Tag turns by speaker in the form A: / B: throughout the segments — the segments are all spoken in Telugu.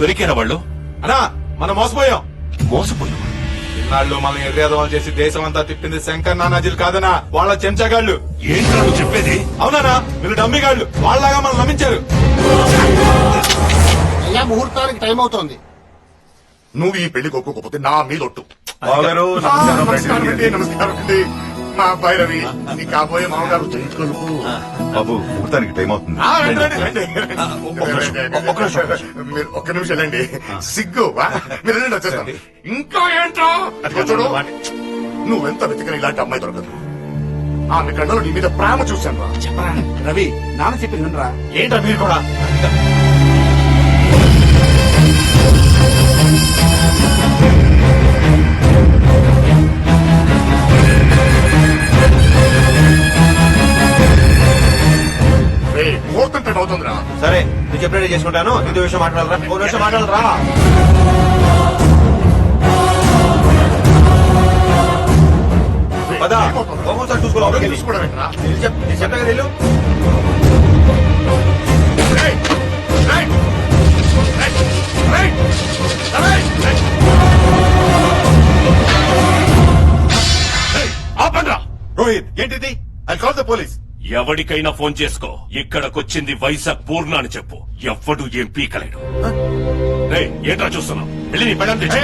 A: దొరికారా వాళ్ళు?
B: అన్నా మనం మోసపోయాం.
A: మోసపోయావా?
B: ఇన్నాళ్ళు మనల్ని ఎర్రేదవాలు చేసి దేశం అంతా తిప్పింది శంకర్ నానాజీలు కాదనా వాళ్ళ చెంచగాళ్ళు.
A: ఏంట్రా నువ్వు చెప్పేది?
B: అవునానా వీళ్ళు డమ్మిగాళ్ళు. వాళ్ళలాగా మనం నమ్మించారు.
C: అయ్యా ముహూర్తానికి టైం అవుతోంది.
D: నువ్వు ఈ పెళ్ళి ఒప్పుకోకపోతే నా మీద ఒట్టు. నమస్కారం అండి నమస్కారం అండి మా అబ్బాయి రవి నీ కాబోయే మామగారు
E: బాబు ముహూర్తానికి టైం అవుతుంది.
D: రండి, రండి, రండి. మీరు ఒక్క నిమిషం వెళ్ళండి. సిగ్గు? మీరు వెళ్ళండి వచ్చేస్తాను ఇంకా ఏంటో చూడు. నువ్వెంత వెతికిన ఇలాంటి అమ్మాయి దొరకదు. ఆమె కళ్ళలో నీ మీద ప్రేమ చూశాను రా
C: రవి నాన్న చెప్పి వినరా
B: ఏంటో మీరు కూడా?
F: సెపరేట్ చేసుకుంటాను. నీతో విషయం మాట్లాడరా? ఓ నిమిషం మాట్లాడరా? పదా. ఒక్కోసారి చూసుకోవాలి చెప్పగా వెళ్ళు.
B: రోహిత్ ఏంటిది?
D: I call the police.
A: ఎవడికైనా phone చేసుకో ఇక్కడకొచ్చింది వైజాగ్ పూర్ణ అని చెప్పు ఎవ్వడు ఏం పీకలేడు రేయ్, ఏంట్రా చూస్తున్నావు వెళ్ళి నీ పెళ్ళం తెచ్చు.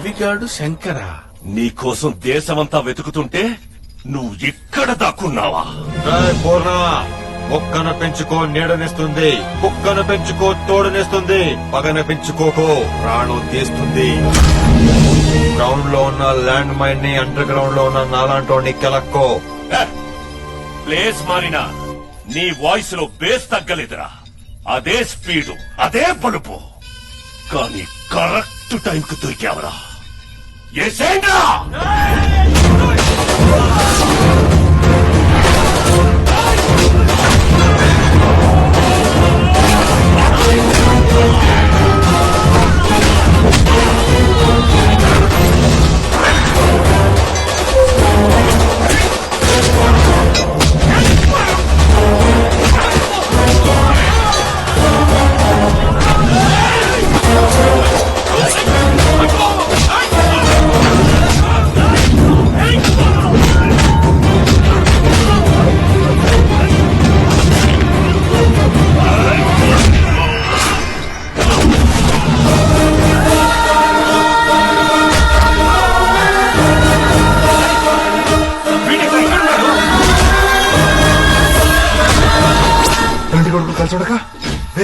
B: రవిగాడు శంకరా.
A: నీకోసం దేశమంతా వెతుకుతుంటే నువ్వు ఇక్కడ దాక్కున్నావా?
F: ఏయ్, పూర్ణ మొక్కన పెంచుకో నీడనిస్తుంది కుక్కను పెంచుకో తోడునిస్తుంది పగన పెంచుకోకో ప్రాణం తీస్తుంది. గ్రౌండ్లో ఉన్న ల్యాండ్ మైన్ని అండర్ గ్రౌండ్లో ఉన్న నాలాంటి కెలక్కో.
A: ప్లేస్ మారినా నీ వాయిస్లో బేస్ తగ్గలేదురా. అదే స్పీడు అదే పలుపు కానీ కరెక్ట్ టైం కు దొరికావరా. ఏసేంద్రా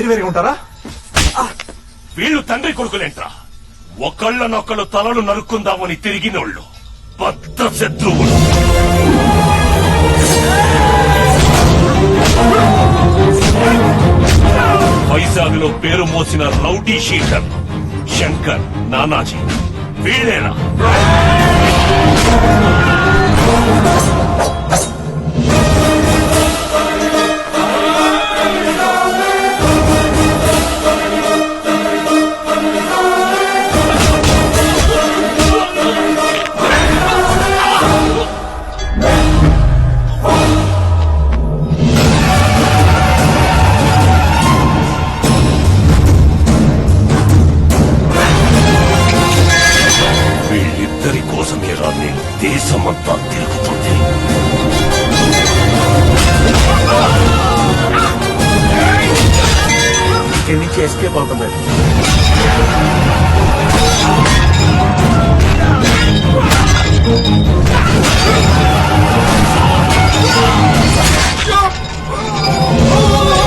B: వేరు వేరుగా ఉంటారా?
A: వీళ్ళు తండ్రి కొడుకులేంట్రా. ఒకళ్ళనొక్కళ్ళు తలలు నరుక్కుందామని తిరిగినోళ్ళు. పెద్ద శత్రువులు. వైజాగ్లో పేరు మోసిన రౌడీ షీటర్ శంకర్ నానాజీ. వీళ్ళేనా
B: ఎస్కేప్ అవుతున్నారు
A: రేయ్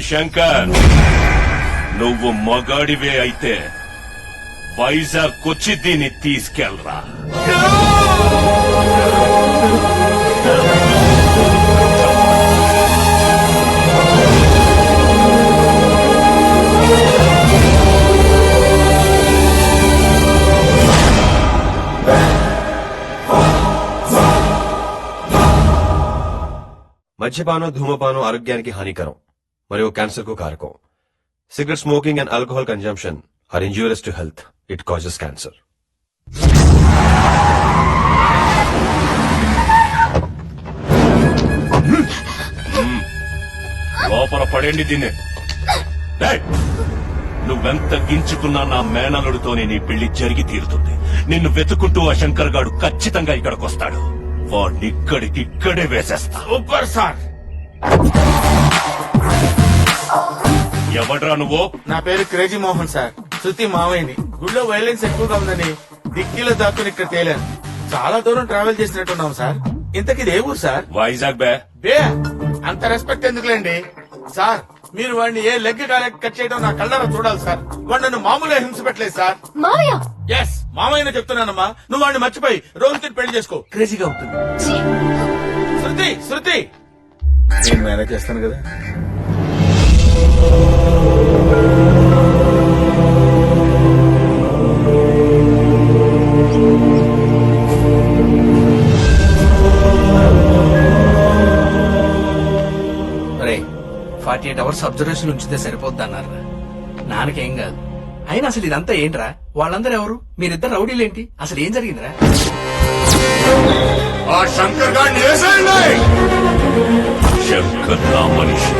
A: శంకర్. నువ్వు మగాడివే అయితే వైజాగ్ కొచ్చి దీన్ని తీసుకెళ్ళరా
F: మద్యపానం ధూమపానం ఆరోగ్యానికి హానికరం. మరియు క్యాన్సర్కు కారకం. Cigarette smoking and alcohol consumption are injurious to health it causes cancer
A: లోపల పడేండి దీన్ని. రేయ్! నువ్వెంత గించుకున్నా నా మేనలుడితోనే నీ పెళ్ళి జరిగి తీరుతుంది. నిన్ను వెతుకుంటూ ఆ శంకర్ గాడు ఖచ్చితంగా ఇక్కడికి వస్తాడు వాడిక్కడికిక్కడే వేసేస్తా.
B: Super sir!
A: ఎవడ్రా నువ్వు?
B: నా పేరు క్రేజీ మోహన్ సార్. శృతి మావయ్యని. గుళ్ళో వైలెన్స్ ఎక్కువగా ఉందని డిక్కీలో దాక్కుని ఇక్కడ తేలాను. చాలా దూరం ట్రావెల్ చేసినట్టున్నాం సార్. ఇంతకి ఏ ఊరు సార్?
A: వైజాగ్ బే.
B: బే అంత రెస్పెక్ట్ ఎందుకులేండి? సార్ మీరు వాడిని ఏ లెగ్ కాలెక్ కట్ చేయడం నా కళ్ళారా చూడాలి సార్. వాడు నన్ను మామూలుగా హింస పెట్టలేదు సార్. ఎస్ మామయ్యనే చెప్తున్నానమ్మా. నువ్వు వాడిని మర్చిపోయి రోహిత్ పెళ్ళి చేసుకో. క్రేజీగా ఉంటుంది! శృతి శృతి! నేను మేనేజ్ చేస్తాను కదా.
G: ఫార్టీ ఎయిట్ అవర్స్ అబ్జర్వేషన్ ఉంచితే సరిపోద్ది అన్నారు నాన్నకేం కాదు. అయినా అసలు ఇదంతా ఏంట్రా? వాళ్ళందరూ ఎవరు? మీరిద్దరు రౌడీలేంటి? అసలు ఏం జరిగిందిరా?
D: ఆ శంకర్ గారిని వేసేయండి!
A: శంకర్ నా మనిషి.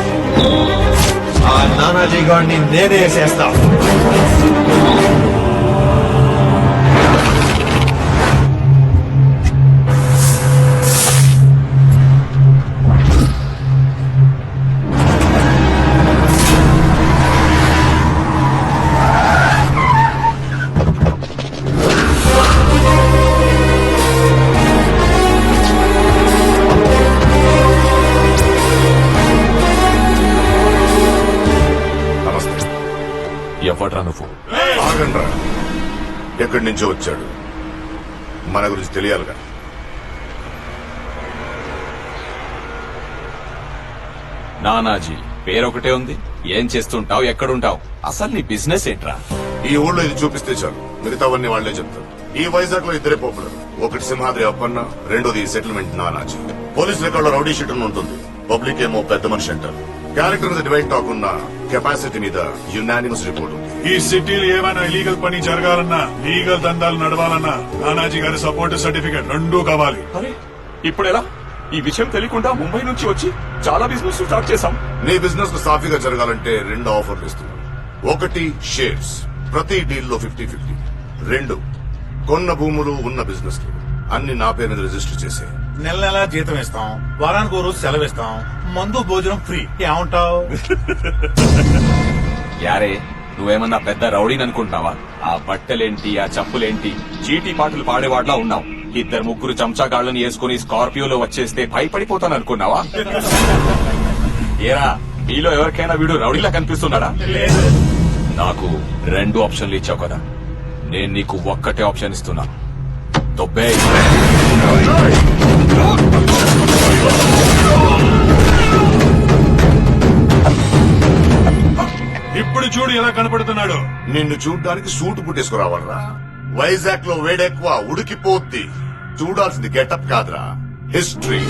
F: ఆ నానాజీ గారిని నేనే వేసేస్తా
D: ఎక్కడి నుంచో వచ్చాడు. మన గురించి తెలియాలిగా
H: నానాజీ పేరొకటే ఉంది. ఏం చేస్తుంటావు? ఎక్కడుంటావు? అసలు నీ బిజినెస్ ఏంట్రా?
D: ఈ ఊళ్ళో ఇది చూపిస్తే చాలు. మిగతావన్నీ వాళ్ళే చెప్తారు. ఈ వైజాగ్లో ఇద్దరే పాపులర్. ఒకటి సింహాద్రి అప్పన్న రెండోది సెటిల్మెంట్ నానాజీ. పోలీస్ రికార్డ్లో రౌడీ షీట్ ఉంటుంది. పబ్లిక్ ఏమో పెద్ద మనిషి అంటారు. క్యారెక్టర్ మీద డివైడ్ కాకుండా కెపాసిటీ మీద యునానిమస్ రిపోర్ట్ ఉంది.
I: ఈ సిటీలో ఏమైనా ఇలీగల్ పని జరగాలన్నా లీగల్ దందాలు నడవాలన్నా నానాజీ గారి సపోర్ట్ సర్టిఫికేట్ రెండూ కావాలి.
H: అరే ఇప్పుడెలా ఈ విషయం తెలియకుండా ముంబై నుంచి వచ్చి చాలా బిజినెస్ స్టార్ట్ చేశాం.
D: నీ బిజినెస్ సాఫీగా జరగాలంటే రెండు ఆఫర్లు ఇస్తున్నాను ఒకటి షేర్స్ ప్రతి డీల్లో ఫిఫ్టీ ఫిఫ్టీ రెండు కొన్న భూములు ఉన్న బిజినెస్ అన్ని నా పేరు మీద రిజిస్టర్ చేసే
I: నెల నెల జీతం ఇస్తాం వారానికి ఓ రోజు సెలవు ఇస్తాం మందు భోజనం ఫ్రీ. ఏమంటావు?
H: యారే నువ్వేమన్నా పెద్ద రౌడీని అనుకుంటున్నావా ఆ బట్టలేంటి ఆ చెప్పులేంటి? చీటీ పాటలు పాడేవాడ్లా ఉన్నావు. ఇద్దరు ముగ్గురు చెంచాగాళ్ళని వేసుకుని స్కార్పియోలో వచ్చేస్తే భయపడిపోతాను అనుకున్నావా ఏరా మీలో ఎవరికైనా వీడు రౌడీలా కనిపిస్తున్నాడా? నాకు రెండు ఆప్షన్లు ఇచ్చావు కదా. నేను నీకు ఒక్కటే ఆప్షన్ ఇస్తున్నా. తొబ్బే.
I: ఉన్నాడు
D: నిన్ను చూడ్డానికి సూట్ పుట్టేసుకురావాలరా. వైజాగ్లో వేడెక్కువ ఉడికిపోద్ది. చూడాల్సింది గెటప్ కాదురా. హిస్టరీ.